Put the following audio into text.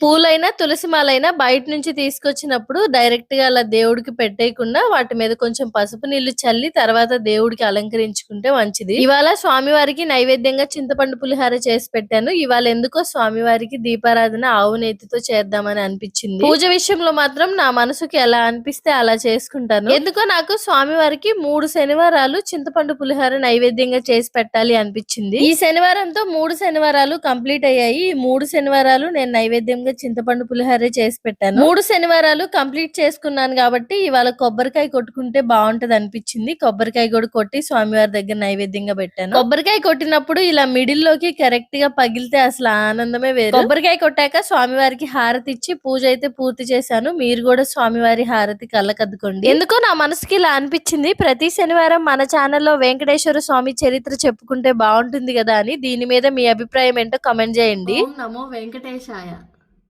పూలైనా తులసి మాలైనా బయట నుంచి తీసుకొచ్చినప్పుడు డైరెక్ట్గా అలా దేవుడికి పెట్టేయకుండా వాటి మీద కొంచెం పసుపు నీళ్ళు చల్లి తర్వాత దేవుడికి అలంకరించుకుంటే మంచిది. ఇవాళ స్వామివారికి నైవేద్యంగా చింతపండు పులిహార చేసి పెట్టాను. ఇవాళ ఎందుకో స్వామివారికి దీపారాధన ఆవు నేతితో చేద్దామని అనిపించింది. పూజ విషయంలో మాత్రం నా మనసుకి ఎలా అనిపిస్తే అలా చేసుకుంటాను. ఎందుకో నాకు స్వామివారికి మూడు శనివారాలు చింతపండు పులిహార నైవేద్యంగా చేసి పెట్టాలి అనిపించింది. ఈ శనివారంతో మూడు శనివారాలు కంప్లీట్ అయ్యాయి. ఈ మూడు శనివారాలు నేను నైవేద్యంగా చింతపండు పులిహార చేసి పెట్టాను. మూడు శనివారాలు కంప్లీట్ చేసుకున్నాను కాబట్టి ఇవాళ కొబ్బరికాయ కొట్టుకుంటే బాగుంటది అనిపించింది. కొబ్బరికాయ కూడా కొట్టి స్వామివారి దగ్గర నైవేద్యంగా పెట్టాను. కొబ్బరికాయ కొట్టినప్పుడు ఇలా మిడిల్లోకి కరెక్ట్గా పగిలితే అసలు ఆనందమే వేరు. కొబ్బరికాయ కొట్టాక స్వామివారికి హారతి ఇచ్చి పూజ అయితే పూర్తి చేశాను. మీరు కూడా స్వామివారి హారతి కళ్ళకద్దుకోండి. ఎందుకో నా మనసుకి ఇలా అనిపించింది. ప్రతి శనివారం మన ఛానల్లో వెంకటేశ్వర స్వామి చరిత్ర చెప్పుకుంటే బాగుంటుంది కదా అని దీని మీద మీ అభిప్రాయం ఏంటో కమెంట్ చేయండి. నమో వెంకటేశాయ.